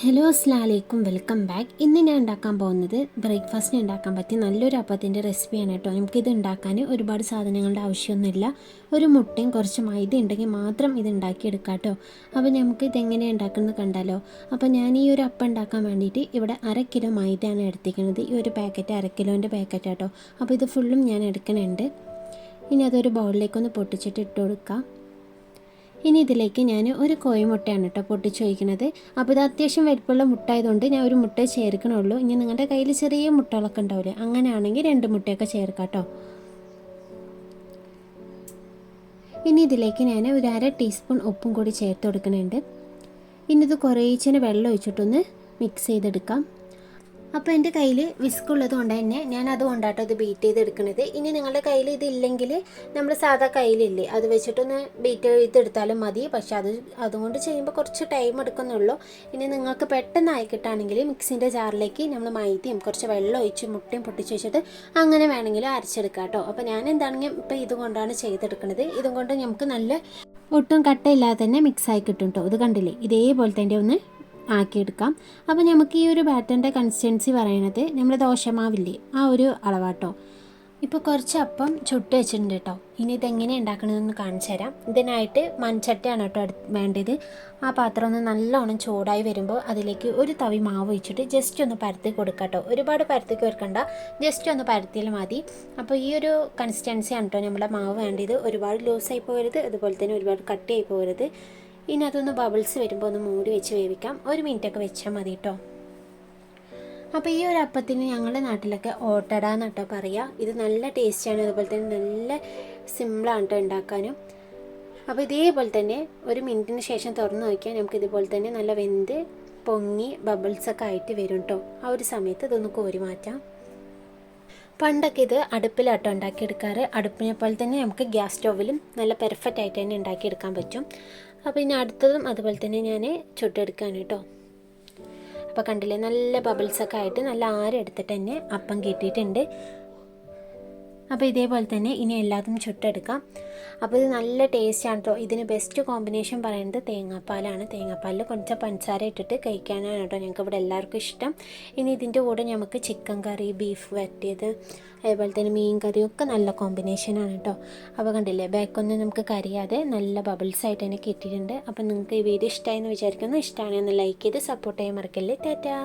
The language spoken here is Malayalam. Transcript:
Hello അസ്ലാമലൈക്കും welcome back. ഇന്ന് ഞാൻ ഉണ്ടാക്കാൻ പോകുന്നത് ബ്രേക്ക്ഫാസ്റ്റിന് ഉണ്ടാക്കാൻ പറ്റിയ നല്ലൊരു അപ്പത്തിന്റെ റെസിപ്പിയാണ് കേട്ടോ. നമുക്കിത് ഉണ്ടാക്കാൻ ഒരുപാട് സാധനങ്ങളുടെ ആവശ്യമൊന്നുമില്ല. ഒരു മുട്ടയും കുറച്ച് മൈദ ഉണ്ടെങ്കിൽ മാത്രം ഇത് ഉണ്ടാക്കിയെടുക്കാം കേട്ടോ. അപ്പോൾ നമുക്ക് ഇതെങ്ങനെയാണ് ഉണ്ടാക്കുന്നത് കണ്ടാലോ? അപ്പോൾ ഞാൻ ഈ ഒരു അപ്പം ഉണ്ടാക്കാൻ വേണ്ടിയിട്ട് ഇവിടെ അര കിലോ മൈദയാണ് എടുത്തിരിക്കുന്നത്. ഈ ഒരു പാക്കറ്റ് അര കിലോന്റെ പാക്കറ്റ് കേട്ടോ. അപ്പോൾ ഇത് ഫുള്ളും ഞാൻ എടുക്കണുണ്ട് ഇനി അതൊരു ബൗളിലേക്കൊന്ന് പൊട്ടിച്ചിട്ട് ഇട്ട് കൊടുക്കാം. ഇനി ഇതിലേക്ക് ഞാൻ ഒരു കോഴിമുട്ടയാണ് കേട്ടോ പൊട്ടിച്ച് വയ്ക്കുന്നത് അപ്പോൾ ഇത് അത്യാവശ്യം വലിപ്പമുള്ള മുട്ട ആയതുകൊണ്ട് ഞാൻ ഒരു മുട്ട ചേർക്കണുള്ളൂ. ഇനി നിങ്ങളുടെ കയ്യിൽ ചെറിയ മുട്ടകളൊക്കെ ഉണ്ടാവില്ലേ? അങ്ങനെയാണെങ്കിൽ രണ്ട് മുട്ടയൊക്കെ ചേർക്കാം കേട്ടോ. ഇനി ഇതിലേക്ക് ഞാൻ ഒരു അര ടീസ്പൂൺ ഉപ്പും കൂടി ചേർത്ത് കൊടുക്കുന്നുണ്ട്. ഇനി ഇത് കുറേച്ചിന് വെള്ളം ഒഴിച്ചിട്ടൊന്ന് മിക്സ് ചെയ്തെടുക്കാം. അപ്പോൾ എന്റെ കയ്യിൽ വിസ്ക് ഉള്ളത് കൊണ്ട് തന്നെ ഞാൻ അത് കൊണ്ടാട്ടോ ഇത് ബീറ്റ് ചെയ്തെടുക്കുന്നത് ഇനി നിങ്ങളുടെ കയ്യിൽ ഇതില്ലെങ്കിൽ നമ്മൾ സാധാ കയ്യിലില്ലേ അത് വെച്ചിട്ടൊന്ന് ബീറ്റ് ചെയ്തെടുത്താലും മതി. പക്ഷെ അത് അതുകൊണ്ട് ചെയ്യുമ്പോൾ കുറച്ച് ടൈം എടുക്കുന്നുള്ളൂ. ഇനി നിങ്ങൾക്ക് പെട്ടെന്ന് കിട്ടുകയാണെങ്കിൽ മിക്സിന്റെ ജാറിലേക്ക് നമ്മൾ മൈദയും കുറച്ച് വെള്ളം ഒഴിച്ച് മുട്ടയും പൊട്ടിച്ച് വെച്ചിട്ട് അങ്ങനെ വേണമെങ്കിൽ അരച്ചെടുക്കാം കേട്ടോ. അപ്പോൾ ഞാൻ എന്താണെങ്കിൽ ഇപ്പോൾ ഇതുകൊണ്ടാണ് ചെയ്തെടുക്കുന്നത് ഇതും കൊണ്ട് നമുക്ക് നല്ല ഒട്ടും കട്ടയില്ലാതെ തന്നെ മിക്സായി കിട്ടും കേട്ടോ. ഇത് കണ്ടില്ലേ? ഇതേപോലെ തന്നെ ഒന്ന് ആക്കിയെടുക്കാം. അപ്പോൾ നമുക്ക് ഈ ഒരു ബാറ്ററിന്റെ കൺസിസ്റ്റൻസി പറയണത് നമ്മൾ ദോശമാവില്ലേ? ആ ഒരു അളവാട്ടോ. ഇപ്പോൾ കുറച്ച് അപ്പം ചുട്ട് വെച്ചിട്ടുണ്ട് കേട്ടോ ഇനി ഇതെങ്ങനെ ഉണ്ടാക്കണമെന്ന് കാണിച്ചു തരാം. ഇതിനായിട്ട് മൺചട്ടിയാണ് കേട്ടോ വേണ്ടത്. ആ പാത്രം ഒന്ന് നല്ലോണം ചൂടായി വരുമ്പോൾ അതിലേക്ക് ഒരു തവി മാവ് ഒഴിച്ചിട്ട് ജസ്റ്റ് ഒന്ന് പരത്തി കൊടുക്കുക കേട്ടോ ഒരുപാട് പരത്തി കൊടുക്കണ്ട ജസ്റ്റ് ഒന്ന് പരത്തിയാൽ മതി. അപ്പോൾ ഈ ഒരു കൺസിസ്റ്റൻസി ആണ് കേട്ടോ നമ്മുടെ മാവ് വേണ്ടത്. ഒരുപാട് ലൂസായി പോകരുത്. അതുപോലെ തന്നെ ഒരുപാട് കട്ടിയായി പോകരുത്. ഇനി അതൊന്ന് ബബിൾസ് വരുമ്പോൾ ഒന്ന് മൂടി വെച്ച് വേവിക്കാം. ഒരു മിനിറ്റൊക്കെ വെച്ചാൽ മതി കേട്ടോ അപ്പോൾ ഈ ഒരു അപ്പത്തിന് ഞങ്ങളുടെ നാട്ടിലൊക്കെ ഓട്ടട എന്നിട്ടോ പറയുക ഇത് നല്ല ടേസ്റ്റിയാണ് അതുപോലെ തന്നെ നല്ല സിമ്പിളാണ് കേട്ടോ ഉണ്ടാക്കാനും. അപ്പോൾ ഇതേപോലെ തന്നെ ഒരു മിനിറ്റിന് ശേഷം തുറന്ന് നോക്കിയാൽ നമുക്ക് ഇതുപോലെ തന്നെ നല്ല വെന്ത് പൊങ്ങി ബബിൾസൊക്കെ ആയിട്ട് വരും കേട്ടോ ആ ഒരു സമയത്ത് ഇതൊന്ന് കോരി മാറ്റാം. പണ്ടൊക്കെ ഇത് അടുപ്പിലാട്ടോ ഉണ്ടാക്കിയെടുക്കാറ്. അടുപ്പിനെ പോലെ തന്നെ നമുക്ക് ഗ്യാസ് സ്റ്റോവിലും നല്ല പെർഫെക്റ്റ് ആയിട്ട് തന്നെ ഉണ്ടാക്കിയെടുക്കാൻ പറ്റും. അപ്പോൾ ഇനി അടുത്തതും അതുപോലെ തന്നെ ഞാൻ ചുട്ടെടുക്കാൻ കേട്ടോ അപ്പോൾ കണ്ടില്ലേ നല്ല ബബിൾസൊക്കെ ആയിട്ട് നല്ല ആരെടുത്തിട്ട് തന്നെ അപ്പം കിട്ടിയിട്ടുണ്ട്. അപ്പോൾ ഇതേപോലെ തന്നെ ഇനി എല്ലാതും ചുട്ടെടുക്കാം. അപ്പോൾ ഇത് നല്ല ടേസ്റ്റാണ് കേട്ടോ ഇതിന് ബെസ്റ്റ് കോമ്പിനേഷൻ പറയുന്നത് തേങ്ങാപ്പാലാണ്. തേങ്ങാപ്പാലിൽ കുറച്ച് പഞ്ചസാര ഇട്ടിട്ട് കഴിക്കാനാണ് കേട്ടോ ഞങ്ങൾക്ക് ഇവിടെ എല്ലാവർക്കും ഇഷ്ടം. ഇനി ഇതിന്റെ കൂടെ നമുക്ക് ചിക്കൻ കറി ബീഫ് വരട്ടിയത് അതേപോലെ തന്നെ മീൻ കറി ഒക്കെ നല്ല കോമ്പിനേഷനാണ് കേട്ടോ അപ്പോൾ കണ്ടില്ലേ ബാക്കൊന്നും നമുക്ക് കറിയാതെ നല്ല ബബിൾസ് ആയിട്ട് തന്നെ കിട്ടിയിട്ടുണ്ട്. അപ്പോൾ നിങ്ങൾക്ക് ഈ വീഡിയോ ഇഷ്ടമായി എന്ന് വിചാരിക്കുന്നു. ഇഷ്ടമാണെന്ന് ലൈക്ക് ചെയ്ത് സപ്പോർട്ട് ചെയ്യാൻ മറക്കല്ലേ. ടാറ്റാ!